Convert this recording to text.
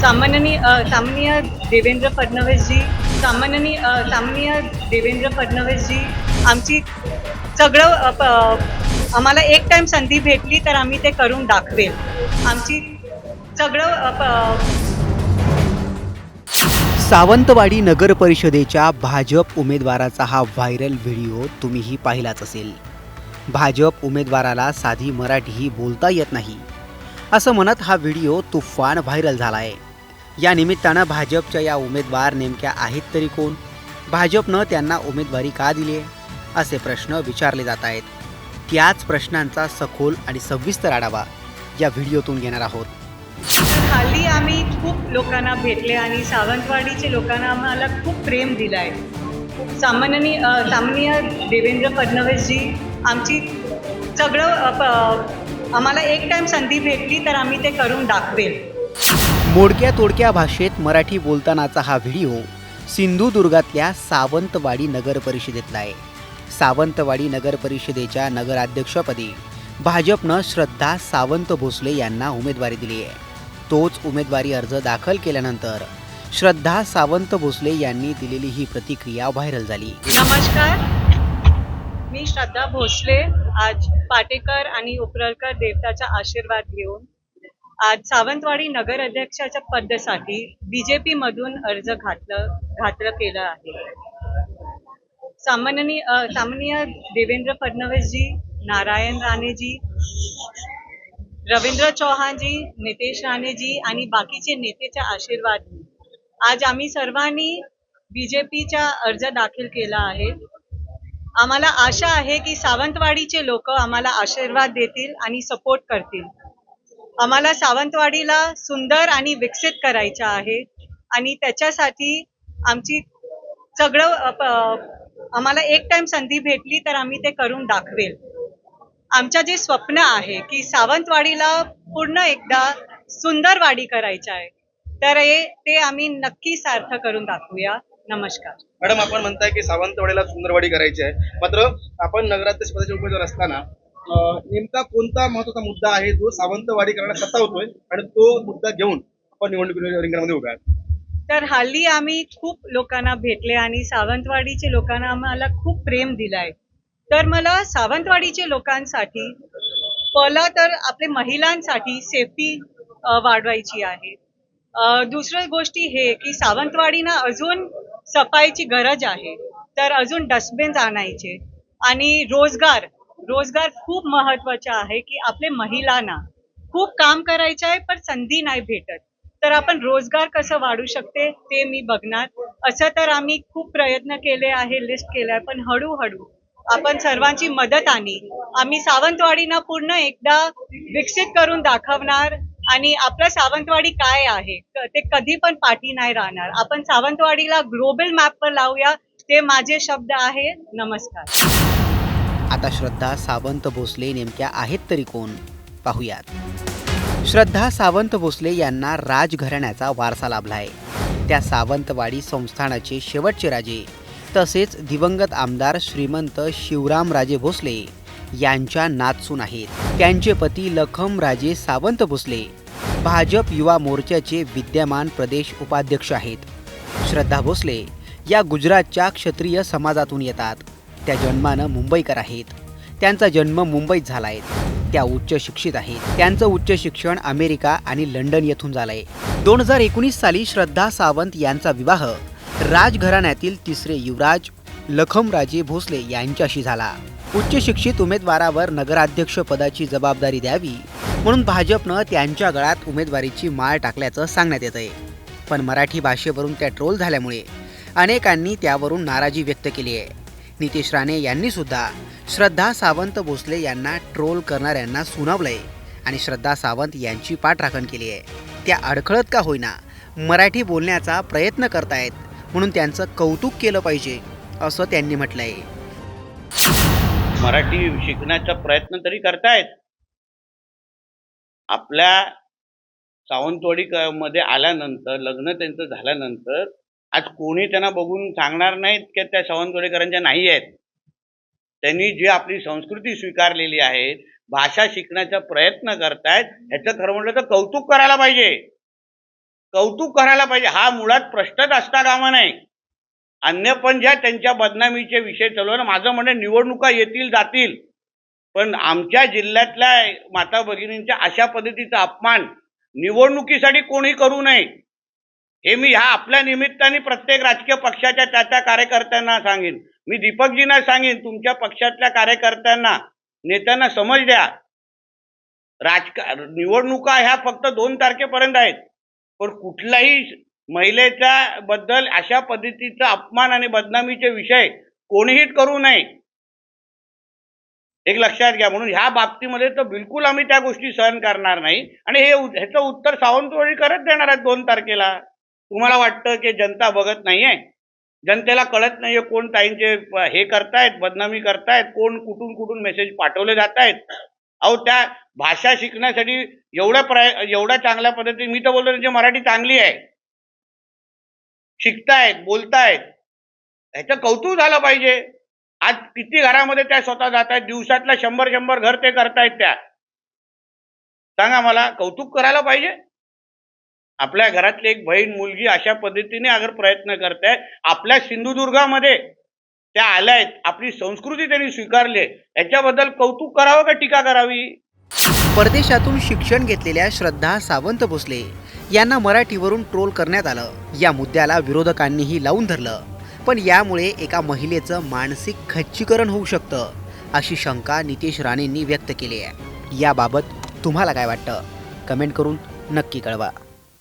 सामान्यनी सामान्य देवेंद्र फडणवीसजी सामान्यनी सामान्य देवेंद्र फडणवीसजी आमची सगळं आम्हाला एक टाइम संधी भेटली तर आम्ही ते करून दाखवेल. आमची सगळं सावंतवाडी नगर परिषदेच्या भाजप उमेदवाराचा हा व्हायरल व्हिडिओ तुम्हीही पाहिलाच असेल. भाजप उमेदवाराला साधी मराठीही बोलता येत नाही. असं म्हणत हा व्हिडिओ तुफान व्हायरल झाला आहे या निमित्तानं भाजपच्या या उमेदवार नेमक्या आहेत तरी कोण? भाजपनं त्यांना उमेदवारी का दिली आहे? असे प्रश्न विचारले जात आहेत. त्याच प्रश्नांचा सखोल आणि सविस्तर आढावा या व्हिडिओतून घेणार आहोत. हल्ली आम्ही खूप लोकांना भेटले आणि सावंतवाडीचे लोकांना आम्हाला खूप प्रेम दिलं आहे सामान्यनी सामान्य देवेंद्र फडणवीसजी आमची सगळं प- आम्हाला एक टाइम संधी भेटली तर आम्ही ते करून दाखवेल. मोडक्या तोडक्या भाषेत मराठी बोलतानाचा हा व्हिडिओ सिंधुदुर्गातल्या सावंतवाडी नगर परिषदेतला आहे. सावंतवाडी नगर परिषदेच्या नगराध्यक्षपदी भाजपनं श्रद्धा सावंत भोसले यांना उमेदवारी दिली आहे. तोच उमेदवारी अर्ज दाखल केल्यानंतर श्रद्धा सावंत भोसले यांनी दिलेली ही प्रतिक्रिया व्हायरल झाली. नमस्कार. मी श्रद्धा भोसले आज पाटेकर आणि उपरळकर देवताचा आशीर्वाद घेऊन आज सावंतवाडी नगर अध्यक्षाच्या पदासाठी बीजेपी मधून अर्ज घातलं घातलं केलं आहे. सामान्यनी सामान्य देवेंद्र फडणवीसजी नारायण राणेजी रवींद्र चौहानजी नितेश राणेजी आणि बाकीचे नेतेच्या आशीर्वाद. आज आम्ही सर्वांनी बीजेपीचा अर्ज दाखल केला आहे. आम्हाला आशा आहे की सावंतवाडीचे लोक आम्हाला आशीर्वाद देतील आणि सपोर्ट करतील. आम्हाला सावंतवाडीला सुंदर आणि विकसित करायचं आहे. आणि त्याच्यासाठी आमची सगळं आम्हाला एक टाइम संधी भेटली तर आम्ही ते करून दाखवेल. आमचं जे स्वप्न आहे की सावंतवाडीला पूर्ण एकदा सुंदर वाडी करायचं आहे. तर हे ते आम्ही नक्की सार्थ करून दाखवूया. नमस्कार. मॅडम आपण म्हणताय की सावंतवाडीला सुंदरवाडी करायची आहे. मात्र आपण नगराध्यक्ष पदाचे उमेदवार असताना नेमका कोणता महत्त्वाचा मुद्दा आहे जो सावंतवाडी करायला सतावतोय आणि तो मुद्दा घेऊन आपण निवडणूक रिंगणामध्ये तर हल्ली आम्ही खूप लोकांना भेटले आणि सावंतवाडीचे लोकांना आम्हाला खूप प्रेम दिलाय. तर मला सावंतवाडीचे लोकांसाठी पहिला तर आपले महिलांसाठी सेफ्टी वाढवायची आहे. अ, दुसरी गोष्टी हे की सावंतवाडीना अजून सफाईची गरज आहे. तर अजून डस्टबिन्स आणायचे आणि रोजगार रोजगार खूप महत्त्वाचा आहे की आपले महिलांना खूप काम करायचं आहे पण संधी नाही भेटत. तर आपण रोजगार कसं वाढू शकते ते मी बघणार. असं तर आम्ही खूप प्रयत्न केले आहे लिस्ट केलाय पण हळूहळू आपण सर्वांची मदत आणि आम्ही सावंतवाडीना पूर्ण एकदा विकसित करून दाखवणार आणि आपलं सावंतवाडी काय आहे ते कधी पण पाठी नाही राहणार. आपण सावंतवाडीला ग्लोबल मॅपवर लावूया ते माझे शब्द आहे. नमस्कार. आता श्रद्धा सावंत भोसले नेमक्या आहेत तरी कोण? पाहुयात. श्रद्धा सावंत भोसले यांना राजघराण्याचा वारसा लाभला आहे त्या सावंतवाडी संस्थानाचे शेवटचे राजे तसेच दिवंगत आमदार श्रीमंत शिवरामराजे भोसले यांच्या नातसून आहेत. त्यांचे पती लखमराजे सावंत भोसले भाजप युवा मोर्चाचे विद्यमान प्रदेश उपाध्यक्ष आहेत. श्रद्धा भोसले या गुजरातच्या क्षत्रिय समाजातून येतात. त्या जन्मानं मुंबईकर आहेत. त्यांचा जन्म मुंबईत झाला आहे त्या उच्च शिक्षित आहेत. त्यांचं उच्च शिक्षण अमेरिका आणि लंडन येथून झालंय. दोन हजार एकोणीस साली श्रद्धा सावंत यांचा विवाह राजघराण्यातील तिसरे युवराज लखमराजे भोसले यांच्याशी झाला. उच्च शिक्षित उमेदवारावर नगराध्यक्ष पदाची जबाबदारी द्यावी म्हणून भाजपनं त्यांच्या गळ्यात उमेदवारीची माळ टाकल्याचं सांगण्यात येत आहे पण मराठी भाषेवरून त्या ट्रोल झाल्यामुळे अनेकांनी त्यावरून नाराजी व्यक्त केली आहे. नितेश राणे यांनी सुद्धा श्रद्धा सावंत भोसले यांना ट्रोल करणाऱ्यांना सुनावलंय आणि श्रद्धा सावंत यांची पाठराखण केली आहे. त्या अडखळत का होईना मराठी बोलण्याचा प्रयत्न करतायत म्हणून त्यांचं कौतुक केलं पाहिजे असं त्यांनी म्हटलंय. मराठी शिकण्याचा प्रयत्न तरी करतायत. आपल्या सावंतवाडी मध्ये आल्यानंतर लग्न त्यांचं झाल्यानंतर आज कोणी त्यांना बघून सांगणार नाहीत की त्या सावंतवाडीकरांच्या नाही आहेत. त्यांनी जी आपली संस्कृती स्वीकारलेली आहे भाषा शिकण्याचा प्रयत्न करतायत ह्याचं खरं म्हटलं तर कौतुक करायला पाहिजे. कौतुक करायला पाहिजे. हा मुळात प्रश्नच असता कामा नाही. अन्य पण ज्या त्यांच्या बदनामीचे विषय चालू आहे ना माझं म्हणणं निवडणुका येतील जातील. पण आमच्या जिल्ह्यातल्या माता भगिनींच्या अशा पद्धतीचा अपमान निवडणुकीसाठी कोणी करू नये. हे मी ह्या आपल्या निमित्ताने प्रत्येक राजकीय पक्षाच्या त्या त्या कार्यकर्त्यांना सांगेन. मी दीपकजींना सांगेन तुमच्या पक्षातल्या कार्यकर्त्यांना नेत्यांना समज द्या. राजका निवडणुका ह्या फक्त दोन तारखेपर्यंत आहेत. पण कुठल्याही महिलेच्या बद्दल अशा पद्धतीचा अपमान आणि बदनामीचे विषय कोणीही करू नये. एक लक्षात घ्या म्हणून ह्या बाबतीमध्ये तर बिलकुल आम्ही त्या गोष्टी सहन करणार नाही. आणि हे ह्याचं उत्तर सावंतवाडी करत देणार आहेत दोन तारखेला. तुम्हाला वाटतं की जनता बघत नाहीये? जनतेला कळत नाहीये कोण ताईंचे हे करतायत बदनामी करतायत कोण कुठून कुठून मेसेज पाठवले जात आहेत अहो त्या भाषा शिकण्यासाठी एवढ्या प्रय एवढ्या चांगल्या पद्धतीने मी तर बोलतो त्यांची मराठी चांगली आहे. शिकतायत बोलतायत. ह्याचं कौतुक झालं पाहिजे. आज किती घरामध्ये त्या स्वतः जात आहेत दिवसातल्या शंभर शंभर घर ते करतायत त्या. सांगा मला कौतुक करायला पाहिजे? आपल्या घरातली एक बहीण मुलगी अशा पद्धतीने अगर प्रयत्न करताय आपल्या सिंधुदुर्गामध्ये त्या आल्या आहेत आपली संस्कृती त्यांनी स्वीकारली याच्याबद्दल कौतुक करावं का टीका करावी? परदेशातून शिक्षण घेतलेल्या श्रद्धा सावंत भोसले यांना मराठीवरून ट्रोल करण्यात आलं. या मुद्द्याला विरोधकांनीही लावून धरलं. पण यामुळे एका महिलेचं मानसिक खच्चीकरण होऊ शकतं अशी शंका नितेश राणेंनी व्यक्त केली आहे. याबाबत तुम्हाला काय वाटतं? कमेंट करून नक्की कळवा.